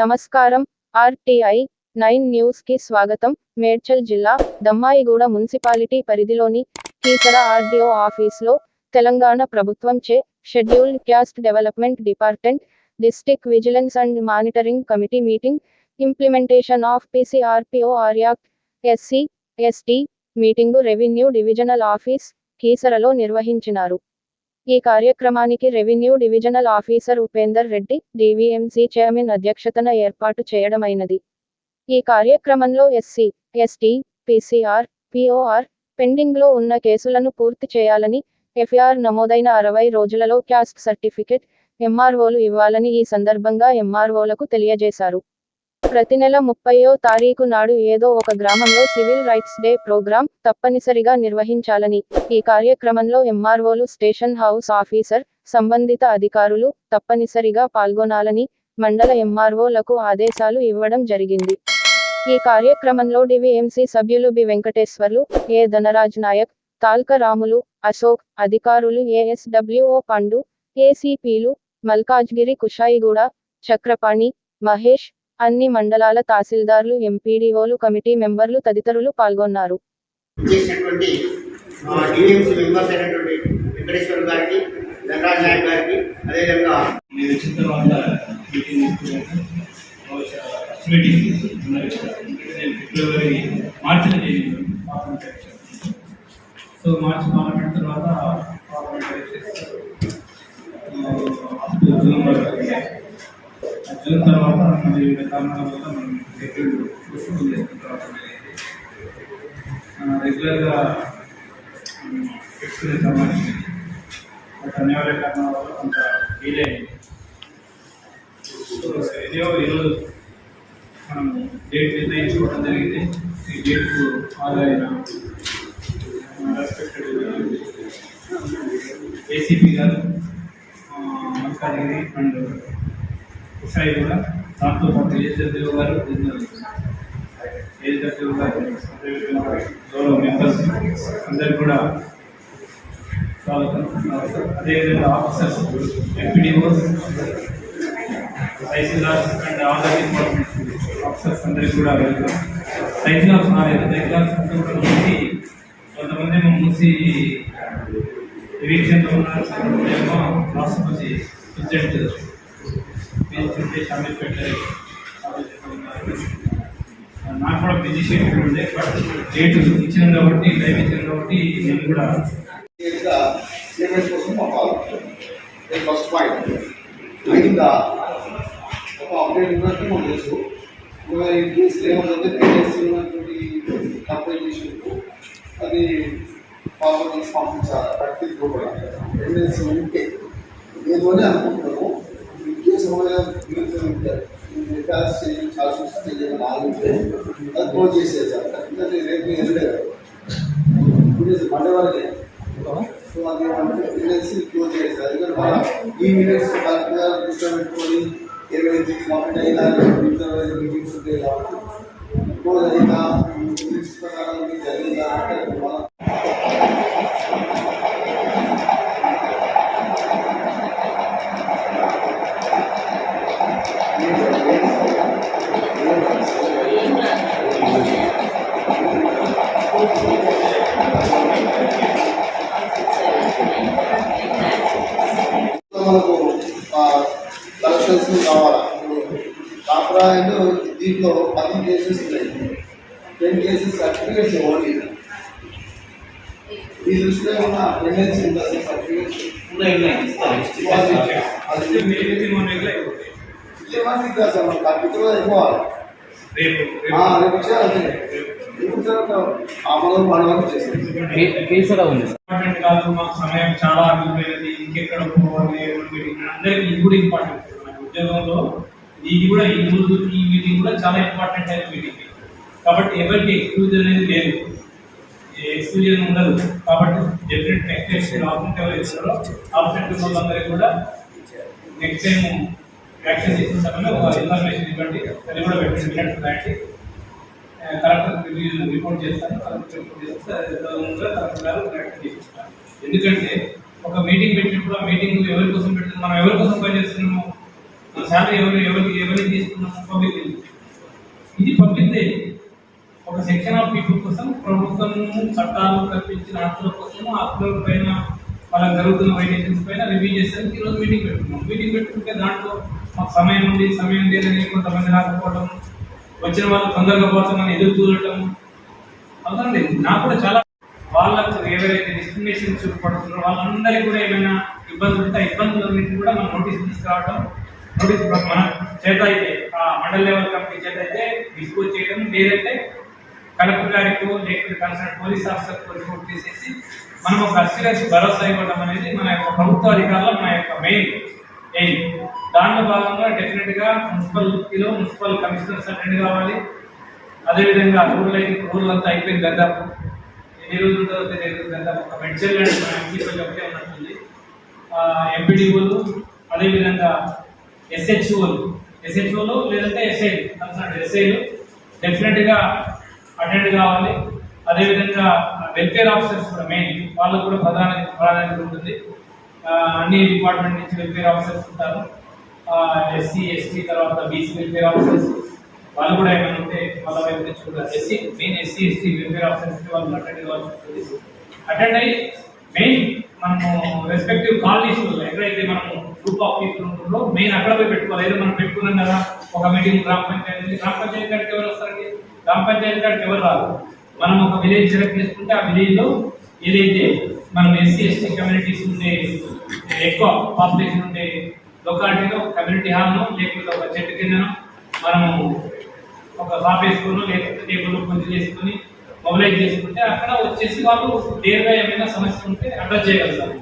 నమస్కారం. RTI nine న్యూస్కి స్వాగతం. మేడ్చల్ జిల్లా దమ్మాయిగూడ మున్సిపాలిటీ పరిధిలోని కీసర ఆర్డీఓ ఆఫీస్లో తెలంగాణ ప్రభుత్వం చే scheduled caste development department district vigilance and monitoring committee meeting implementation of PCR POA act SC ST meeting revenue divisional office కీసరలో నిర్వహించినారు. ఈ కార్యక్రమానికి revenue divisional officer Upender Reddy DVMC chairman అధ్యక్షతన ఏర్పాటు చేయడమైనది. ఈ కార్యక్రమంలో ఎస్సీ ఎస్టీ పీసీఆర్ పిఓఆర్ పెండింగ్లో ఉన్న కేసులను పూర్తి చేయాలని ఎఫ్ఐఆర్ నమోదైన అరవై రోజులలో క్యాస్ట్ సర్టిఫికెట్ ఎంఆర్ఓలు ఇవ్వాలని ఈ సందర్భంగా ఎంఆర్ఓలకు తెలియజేశారు. ప్రతి నెల ముప్పయో తారీఖు నాడు ఏదో ఒక గ్రామంలో సివిల్ రైట్స్ డే ప్రోగ్రాం తప్పనిసరిగా నిర్వహించాలని ఈ కార్యక్రమంలో ఎంఆర్ఓలు స్టేషన్ హౌస్ ఆఫీసర్ సంబంధిత అధికారులు తప్పనిసరిగా పాల్గొనాలని మండల ఎంఆర్ఓలకు ఆదేశాలు ఇవ్వడం జరిగింది. ఈ కార్యక్రమంలో డివిఎంసి సభ్యులు బి వెంకటేశ్వర్లు ఏ ధనరాజ్ నాయక్ తాల్క రాములు అశోక్ అధికారులు ఏఎస్డబ్ల్యూఓ పండు ఏసీపీలు మల్కాజ్గిరి కుషాయిగూడ చక్రపాణి మహేష్ అన్ని మండలాల తహసీల్దార్లు ఎంపీడీఓలు కమిటీ మెంబర్లు తదితరులు పాల్గొన్నారు. చేసినటువంటి డిఎంసీ మెంబర్స్ అయినటువంటి వివిధ కారణాల వల్ల మనం షెడ్యూల్ పోస్ట్పోన్ చేసుకుంటాం రెగ్యులర్గా పెట్టుకునే సంబంధించి అనివార్య కారణాల వల్ల కొంత డిలే అయింది ఈరోజు మనం డేట్ నిర్ణయించుకోవడం జరిగింది ఈ డేట్కు రెస్పెక్టెడ్ ఏసీపీ గారు మల్కాజిగిరి అండ్ కూడా దాంతో పాటు ఏజెడ్ఓ గారు ఏజెడ్ఓ గారు గౌరవ మెంబర్స్ అందరు కూడా స్వాగతం. అదేవిధంగా officers MPDOs tahsildars and all department officers అందరికీ కూడా వెళ్తాం సైకిల్స్ రాలేదు సైకిల్స్ కొంతమంది కొంతమంది మూసి నిరీక్షణలో ఉన్నారు. కొంతమంది ఏమో రాష్ట్రపతి ప్రెసిడెంట్ తీసుకుంటే షామిల్ పెట్టలేదు. నాకు కూడా బిజీ షెడ్యూల్ ఉండే బట్ డేట్ ఇచ్చిన కాబట్టి టైం ఇచ్చిన కాబట్టి నేను కూడా ఇంకా కోసం పంపాలి ఫస్ట్ పాయింట్ ఇంకా ఒక అప్డేట్ ఉన్నట్టు మనం తెలుసు. ఇన్ కేసు ఏమంటే పేమెంట్స్ ఉన్నటువంటి కంప్లైంట్ అది ఫార్వర్డ్ చేసి పంపించాలి? ప్రతి కూడా ఉంటే ఏదోనే అనుకుంటున్నాము ఇన్ కేసు ఉంటే రికార్డ్స్ చేయాలి చార్జెస్ చేయాలి ఆగితే అది క్లోజ్ చేసేసారు ఎందుకంటే రేపు ఎదురే ఇప్పుడు మండే వరకే సో అది ఏమంటే మినిట్స్ క్లోజ్ చేస్తారు ఎందుకంటే మన ఈ మినిట్స్ కరెక్ట్గా కూర్చోబెట్టుకొని ఇరవై ఎనిమిది కంప్లీట్ అయినా ఇరవై ఐదు మీటింగ్స్ ఉంటాయి కాబట్టి క్లోజ్ అయినా మినిట్స్ ప్రకారం ఇది జరిగిందా అంటే కలెక్షన్స్ కావాలా? కాపరాయలు దీంట్లో పది కేసెస్ ఉన్నాయి. టెన్ కేసెస్ సర్టిఫికేట్స్ ఓన్లీ ఈ దృష్టిలో ఉన్న టెండెన్సీ ఉందా? సర్టిఫికేట్స్ కాదు సార్ మన కంప్యూటర్ అయిపోవాలి రేపు ఆ, రేపు ఇచ్చేయాలి ఇప్పుడు తర్వాత అమలు పడవని చేస్తాం కేసరా ఉంది? ఇంపార్టెంట్ కాదు మాకు సమయం చాలా ఇంకెక్కడ పోవాలి? అందరికీ ఇది కూడా ఇంపార్టెంట్. ఉద్యోగంలో ఇది కూడా ఈ రోజు ఈ మీటింగ్ కూడా చాలా ఇంపార్టెంట్ అయిన మీటింగ్ కాబట్టి ఎవరికి ఎక్స్క్లూజన్ అనేది లేదు. ఎక్స్క్లూజన్ ఉండదు. కాబట్టి డెఫినెట్ నెక్స్ట్ టైం ఆప్షన్ ఎవరు ఇస్తారో ఆప్షన్ ఉన్న వాళ్ళందరికీ కూడా నెక్స్ట్ టైం యాక్షన్ సమయంలో ఒక ఇన్ఫర్మేషన్ ఇవ్వండి. అది కూడా పెట్టినట్టు దాటి కలెక్టర్ రిపోర్ట్ చేస్తాను రిపోర్ట్ చేస్తే ఎందుకంటే ఒక మీటింగ్ పెట్టినప్పుడు ఆ మీటింగ్ ఎవరి కోసం పెడుతున్నాం మనం ఎవరి కోసం పనిచేస్తున్నాము? శాలరీ ఎవరు ఎవరు ఎవరికి తీసుకున్నాము పబ్లిక్ ఇది? పబ్లిక్ ఒక సెక్షన్ ఆఫ్ పీపుల్ కోసం ప్రభుత్వం చట్టాలు కల్పించిన హక్కుల కోసం ఆ హక్కుల పైన వాళ్ళకి జరుగుతున్న వైలేషన్స్ పైన రివ్యూ చేసేందుకు ఈరోజు మీటింగ్ పెట్టుకున్నాం. మీటింగ్ పెట్టుకుంటే దాంట్లో మాకు సమయం ఉంది సమయం లేదని కొంతమంది రాకపోవడం వచ్చిన వాళ్ళు తొందరగా పోతామని ఎదురు చూడటం. అవసరం లేదు. నాకు కూడా చాలా వాళ్ళకు ఏవైతే డిస్క్రిమినేషన్ చూపడుతున్నారో వాళ్ళందరికీ కూడా ఏమైనా ఇబ్బందులు ఉంటే ఆ ఇబ్బందులన్నింటినీ కూడా మనం నోటీస్ తీసుకురావడం నోటీస్ మన చేత అయితే ఆ మండల లెవెల్ కమిటీ చేత అయితే డిస్పోజ్ చేయడం లేదంటే కలెక్టర్ గారికి లేకపోతే కలిసిన పోలీస్ ఆఫీసర్ రిపోర్ట్ చేసేసి మనం ఒక అస్యూరెన్స్ భరోసా ఇవ్వడం అనేది మన యొక్క ప్రభుత్వ అధికారుల మన యొక్క మెయిన్ ఎయిమ్ దాంట్లో భాగంగా డెఫినెట్గా మున్సిపల్ కమిషనర్స్ అటెండ్ కావాలి. అదేవిధంగా రూరల్ అయితే రూరల్ అంతా అయిపోయింది దాదాపు ఎన్ని రోజుల తర్వాత తెలియదు దాదాపు ఒక మెడిసిన్ అండ్ మన ఎంపీలో ఒకటే ఉన్నట్టుంది. ఎంపీడీఓలు అదేవిధంగా ఎస్హెచ్ఓలు ఎస్హెచ్ఓలు లేదంటే ఎస్ఐలు కన్సర్న్ ఎస్ఐలు డెఫినెట్గా అటెండ్ కావాలి. అదేవిధంగా వెల్ఫేర్ ఆఫీసర్స్ కూడా మెయిన్ వాళ్ళకు కూడా ప్రధాన ప్రాధాన్యత ఉంటుంది. అన్ని డిపార్ట్మెంట్ నుంచి వెల్ఫేర్ ఆఫీసర్స్ ఉంటారు. ఎస్సీ ఎస్టీ తర్వాత బీసీ వెల్ఫేర్ ఆఫీసర్స్ వాళ్ళు కూడా ఏమైనా ఉంటే వాళ్ళ వైపు నుంచి కూడా SC main SC ST welfare officers వాళ్ళు అటెండ్ కావాల్సి ఉంటుంది. అటెండ్ అయ్యి మెయిన్ మనము రెస్పెక్టివ్ కాలనీస్ ఎక్కడైతే మనము గ్రూప్ ఆఫ్ పీపుల్ ఉంటుందో మెయిన్ అక్కడ పోయి పెట్టుకోవాలి. ఏదో మనం పెట్టుకున్నాం కదా ఒక మీటింగ్ గ్రామ పంచాయతీ గ్రామ పంచాయతీ కాడికి ఎవరు వస్తారండి గ్రామ పంచాయతీ కాడికి ఎవరు రాదు మనం ఒక విలేజ్ సెలెక్ట్ చేసుకుంటే ఆ విలేజ్లో ఏదైతే మనం ఎస్సీ ఎస్టీ కమ్యూనిటీస్ ఉండే ఎక్కువ పాపులేషన్ ఉండే లొకాలిటీలో కమ్యూనిటీ హాల్లో లేకపోతే ఒక చెట్టు కిందనో మనము ఒక షాప్ వేసుకుని లేకపోతే టేబుల్ కొంచెం చేసుకుని మొబిలైజ్ చేసుకుంటే అక్కడ వచ్చేసి వాళ్ళు నేరుగా ఏమైనా సమస్య ఉంటే అడ్రస్ చేయగలుగుతారు.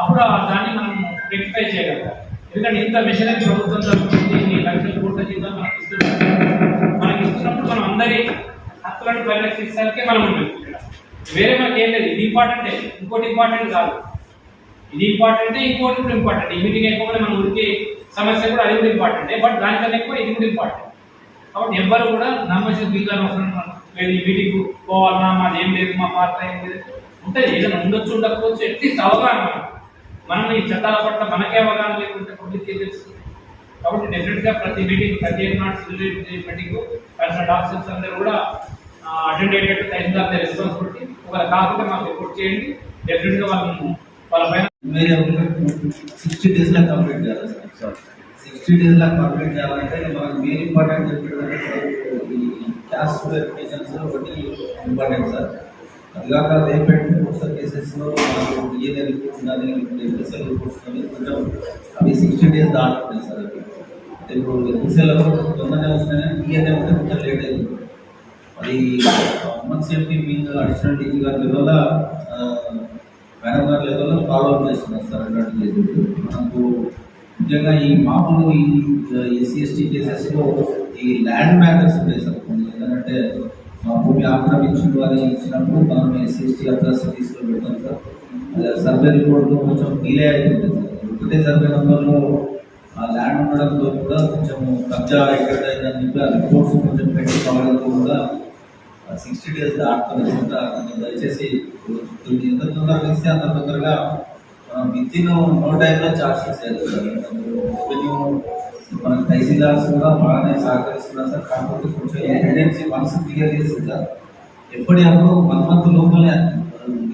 అప్పుడు ఆ దాన్ని మనం రెక్టిఫై చేయగలుగుతాం ఎందుకంటే ఇంత మిషనరీ ప్రభుత్వం జరుగుతుంది ఇన్ని లక్షల కోట్ల జీతాలు మనకి ఇస్తున్నారు మనకి ఇస్తున్నప్పుడు మనం అందరి హక్కులను పరిరక్షించడానికే మనం ఉంటుంది ఇక్కడ. వేరే మనకి ఏం లేదు. ఇది ఇంపార్టెంటే ఇంకోటి ఇంపార్టెంట్ కాదు. ఇది ఇంపార్టెంట్ ఇంకోటి కూడా ఇంపార్టెంట్ ఈ మీటింగ్ ఎక్కువగా మనం ఉరికి సమస్య కూడా అది కూడా ఇంపార్టెంటే బట్ దానికన్నా ఎక్కువ ఇది కూడా ఇంపార్టెంట్ కాబట్టి ఎవ్వరు కూడా నమ్మకం ఫీల్గానే అవసరం లేదు. ఈ మీటింగ్ పోవాలన్నా మాది ఏం లేదు మా పాత్ర ఏం లేదు. ఉంటుంది ఏదైనా ఉండొచ్చు ఉండకపోవచ్చు ఎట్లీస్ట్ అవగాహన మనం ఈ చట్టాల పట్ల మనకే అవగాహన లేకుంటే పబ్లిక్ తెలుసు? కాబట్టి డెఫినెట్గా ప్రతి మీటింగ్ ప్రతి నాట్ మీటింగ్ కన్సల్ట్ ఆఫీసర్స్ అందరూ కూడా అటెండ్ అయ్యేటట్టు తహసీల్దార్ రెస్పాన్సిబిలిటీ ఒకవేళ కాకుండా మాకు రిపోర్ట్ చేయండి. డెఫినెట్గా వాళ్ళని వాళ్ళ పైన వేరే సిక్స్టీ డేస్ లా కంప్లీట్ చేయాలి సార్. సిక్స్టీ డేస్ లా కంప్లీట్ చేయాలంటే మనకు మెయిన్ ఇంపార్టెంట్ చెప్పేటంటే వెరిఫికేషన్స్ ఒకటి ఇంపార్టెంట్ సార్. అది కాక రేపెట్ ఒకసారి కేసెస్లో మనకు డిఎన్ఏ రిపోర్ట్స్ కానీ ఎఫ్ఎస్ఎల్ రిపోర్ట్స్ కానీ కొంచెం అవి సిక్స్టీ డేస్ దాటుతున్నాయి సార్ అవి అంటే ఇప్పుడు ఎఫ్ఎస్ఎల్ తొందరనే వస్తున్నాయి డిఎన్ఏ ఉంటే కొంచెం లేట్ అవుతుంది అది ఉమెన్ సేఫ్టీ మీద అడిషనల్ డీజీ గారి లెవెల్ మేడం గారి లెవెల్లో ఫాలో అప్ చేస్తున్నారు సార్ అటువంటి కేసులు మనకు ముఖ్యంగా ఈ మామూలు ఈ ఎస్సీ ఎస్టీ కేసెస్లో ఈ ల్యాండ్ మ్యాటర్స్ ఉంటాయి సార్ కొన్ని ఏంటంటే మా భూమి ఆక్రమించిన వారి ఇచ్చినప్పుడు మనం ఎస్సీ ఎస్టీ అట్రాసిటీస్లో పెడతాం సార్? సర్వే రిపోర్ట్లో కొంచెం డీలే అవుతుంది సార్. ఒకటే సర్వే నెంబర్లో ఆ ల్యాండ్ ఉండడంతో కూడా కొంచెం కబ్జా ఎక్కడైందని చెప్పి ఆ రిపోర్ట్స్ కొంచెం పెట్టి కావడంతో కూడా సిక్స్టీ డేస్ దాటుతుంది కనుక దయచేసి ఎంత తొందరగా ఇస్తే అంత తొందరగా విత్ ఇన్ నో టైంలో చార్జ్ చేసేది సార్. మన తహసీల్దార్స్ కూడా బాగానే సహకరిస్తున్నారు సార్. కాకపోతే కొంచెం ఎమర్జెన్సీ మనసు క్లియర్ చేసింది సార్. ఎప్పటికప్పుడు వన్ మంత్ లోపలే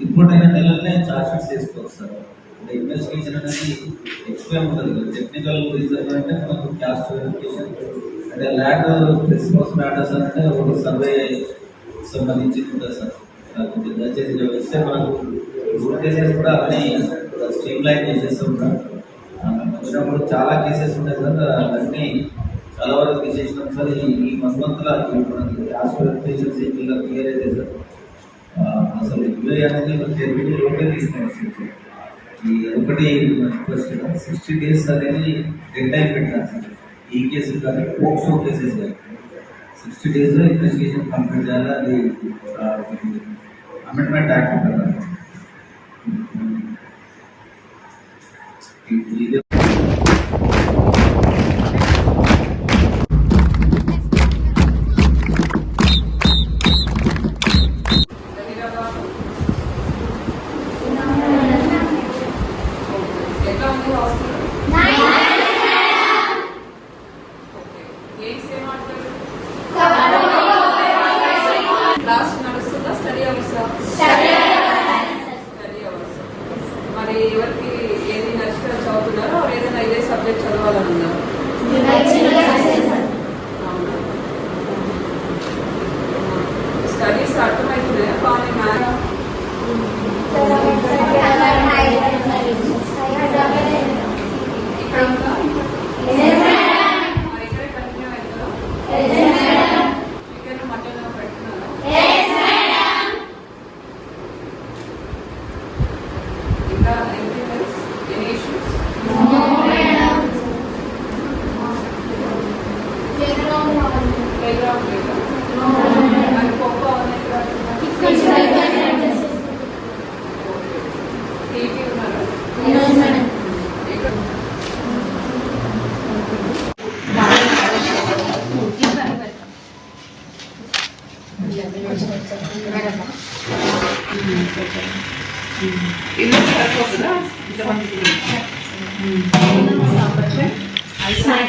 రిపోర్ట్ అయిన నెలలనే చార్జ్ షీట్స్ చేసుకోవచ్చు సార్. ఇన్వెస్టిగేషన్ అనేది ఎక్స్ప్లెయిన్ ఉంటుంది టెక్నికల్ రీజన్ అంటే మనకు క్యాస్ట్ వెరిఫికేషన్ అంటే ల్యాండ్ రెస్పాన్స్ మ్యాటర్స్ అంటే ఒక సర్వే సంబంధించి ఉంటుంది సార్. దయచేసి వస్తే మనకు రూట్ కూడా అన్నీ స్ట్రీమ్ లైన్ చేసేస్తుంటాం వచ్చినప్పుడు చాలా కేసెస్ ఉంటాయి సార్. అన్నీ చాలా వరకు తీసేసినాం సార్. ఈ ఈ వన్ మంత్లో మనకి క్యాస్ట్ వెరిఫికేషన్స్ ఇలా క్లియర్ అయితే సార్ ఆ, అసలు యూఏ అనేది మనకి ఎవ్రీ రోడ్డే తీసుకున్నాం సార్. ఈ ఒకటి రిక్వెస్ట్ సిక్స్టీ డేస్ అనేది డెడ్ టైం పెట్టారు సార్. ఈ కేసులు కానీ పోక్సో కేసెస్ కానీ. సిక్స్టీ డేస్లో ఇన్వెస్టిగేషన్ కంప్లీట్ చేయాలి. అది అమెండ్మెంట్ యాక్ట్ ఉంటుంది?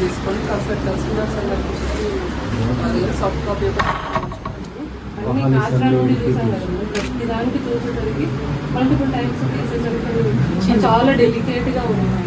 తీసుకొని కాస్త కస్టమర్స్ అందరికి సాఫ్ట్ కాపీ అన్ని ప్రతి దానికి చూసేసరికి మల్టిపుల్ టైమ్స్ తీసేసరికి చాలా డెలికేట్గా ఉన్నాయి.